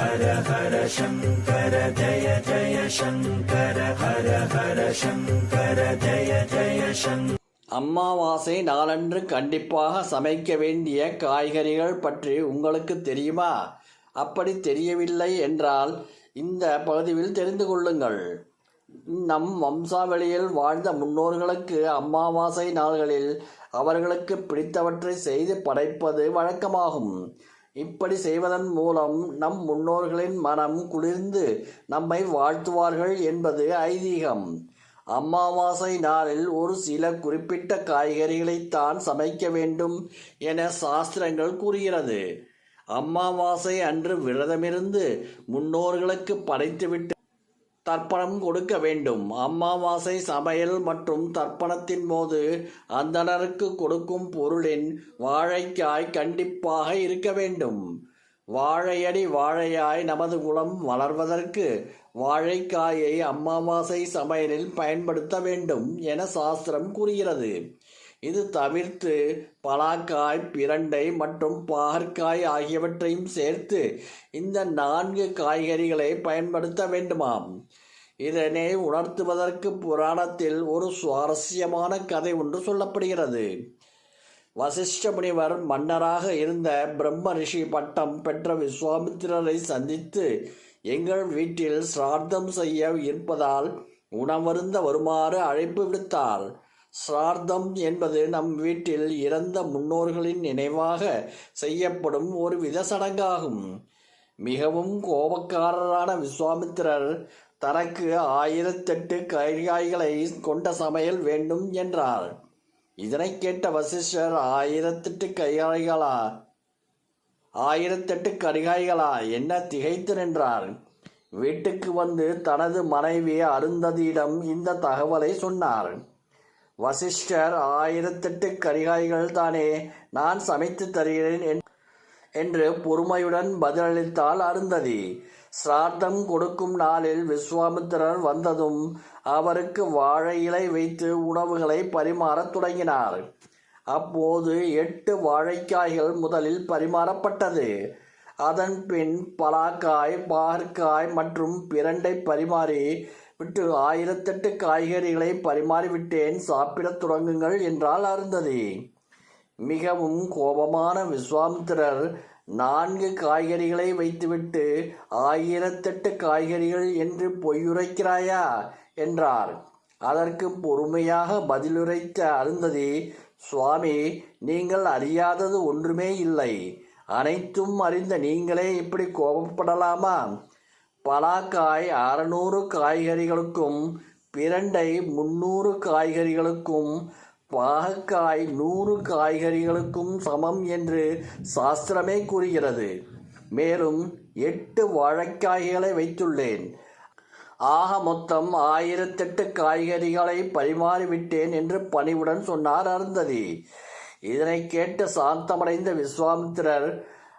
ஹர ஹர சங்கர ஜய ஜய சங்கர ஹர ஹர சங்கர ஜய ஜய சங்கர அமாவாசை நாளன்று கண்டிப்பாக சமைக்க வேண்டிய காய்கறிகள் பற்றி உங்களுக்கு தெரியுமா? அப்படி தெரியவில்லை என்றால் இந்த பகுதியில் தெரிந்து கொள்ளுங்கள். நம் வம்சாவளியில் வாழ்ந்த முன்னோர்களுக்கு அமாவாசை நாள்களில் அவர்களுக்கு பிடித்தவற்றை செய்து படைப்பது வழக்கமாகும். இப்படி செய்வதன் மூலம் நம் முன்னோர்களின் மனம் குளிர்ந்து நம்மை வாழ்த்துவார்கள் என்பது ஐதீகம். அமாவாசை நாளில் ஒரு சில குறிப்பிட்ட காய்கறிகளைத்தான் சமைக்க வேண்டும் என சாஸ்திரங்கள் கூறுகிறது. அமாவாசை அன்று விரதமிருந்து முன்னோர்களுக்கு படைத்துவிட்டு தர்ப்பணம் கொடுக்க வேண்டும். அமாவாசை சமையல் மற்றும் தர்ப்பணத்தின் போது அந்தணருக்கு கொடுக்கும் பொருளின் வாழைக்காய் கண்டிப்பாக இருக்க வேண்டும். வாழையடி வாழையாய் நமது குலம் வளர்வதற்கு வாழைக்காயை அமாவாசை சமையலில் பயன்படுத்த வேண்டும் என சாஸ்திரம் கூறுகிறது. இது தவிர்த்து பலாக்காய் பிரண்டை மற்றும் பாகற்காய் ஆகியவற்றையும் சேர்த்து இந்த நான்கு காய்கறிகளை பயன்படுத்த வேண்டுமாம். இதனை உணர்த்துவதற்கு புராணத்தில் ஒரு சுவாரஸ்யமான கதை ஒன்று சொல்லப்படுகிறது. வசிஷ்ட முனிவர் மன்னராக இருந்த பிரம்ம ரிஷி பட்டம் பெற்ற விஸ்வாமித்திரரை சந்தித்து எங்கள் வீட்டில் சிரார்த்தம் செய்ய இருப்பதால் உணவருந்த வருமாறு அழைப்பு விடுத்தார். சிரார்த்தம் என்பது நம் வீட்டில் இறந்த முன்னோர்களின் நினைவாக செய்யப்படும் ஒரு வித சடங்காகும். மிகவும் கோபக்காரரான விஸ்வாமித்திரர் தனக்கு ஆயிரத்தெட்டு கைகாய்களை கொண்ட சமையல் வேண்டும் என்றார். இதனை கேட்ட வசிஷ்டர் ஆயிரத்தெட்டு கைகாய்களா ஆயிரத்தெட்டு கரிகாய்களா என்ன திகைத்து நின்றார்? வீட்டுக்கு வந்து தனது மனைவி அருந்ததியிடம் இந்த தகவலை சொன்னார். வசிஷ்டர் ஆயிரத்தெட்டு கரிகாய்கள் தானே நான் சமைத்து தருகிறேன் என்று பொறுமையுடன் பதிலளித்தாள் அருந்ததி. சிரார்த்தம் கொடுக்கும் நாளில் விஸ்வாமித்திரர் வந்ததும் அவருக்கு வாழை இலை வைத்து உணவுகளை பரிமாறத் தொடங்கினார். அப்போது எட்டு வாழைக்காய்கள் முதலில் பரிமாறப்பட்டது. அதன் பின் பலாக்காய் பாகற்காய் மற்றும் பிரண்டை பரிமாறி விட்டு ஆயிரத்தெட்டு காய்கறிகளை பரிமாறிவிட்டேன் சாப்பிடத் தொடங்குங்கள் என்றால் அருந்ததி. மிகவும் கோபமான விஸ்வாமித்திரர் நான்கு காய்கறிகளை வைத்துவிட்டு ஆயிரத்தெட்டு காய்கறிகள் என்று பொய்யுரைக்கிறாயா? என்றார். அதற்கு பொறுமையாக பதிலுரைத்த அருந்ததி சுவாமி நீங்கள் அறியாதது ஒன்றுமே இல்லை. அனைத்தும் அறிந்த நீங்களே இப்படி கோபப்படலாமா? பலாக்காய் அறநூறு காய்கறிகளுக்கும் பிரண்டை முன்னூறு காய்கறிகளுக்கும் பாகக்காய் நூறு காய்கறிகளுக்கும் சமம் என்று சாஸ்திரமே கூறுகிறது. மேலும் எட்டு வாழைக்காய்களை வைத்துள்ளேன். ஆக மொத்தம் ஆயிரத்தெட்டு காய்கறிகளை பரிமாறிவிட்டேன் என்று பணிவுடன் சொன்னார் அருந்ததி. இதனை கேட்டு சாந்தமடைந்த விஸ்வாமித்திரர்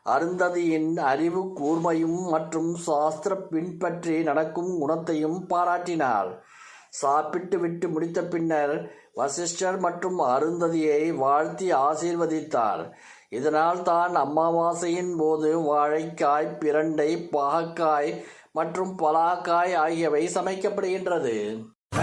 அருந்ததியின் அறிவு கூர்மையும் மற்றும் சாஸ்திர பின்பற்றி நடக்கும் குணத்தையும் பாராட்டினார். சாப்பிட்டு விட்டு முடித்த பின்னர் வசிஷ்டர் மற்றும் அருந்ததியை வாழ்த்தி ஆசீர்வதித்தார். இதனால் தான் அமாவாசையின் போது வாழைக்காய் பிரண்டை பாகக்காய் மற்றும் பலாக்காய் ஆகியவை சமைக்கப்படுகின்றது.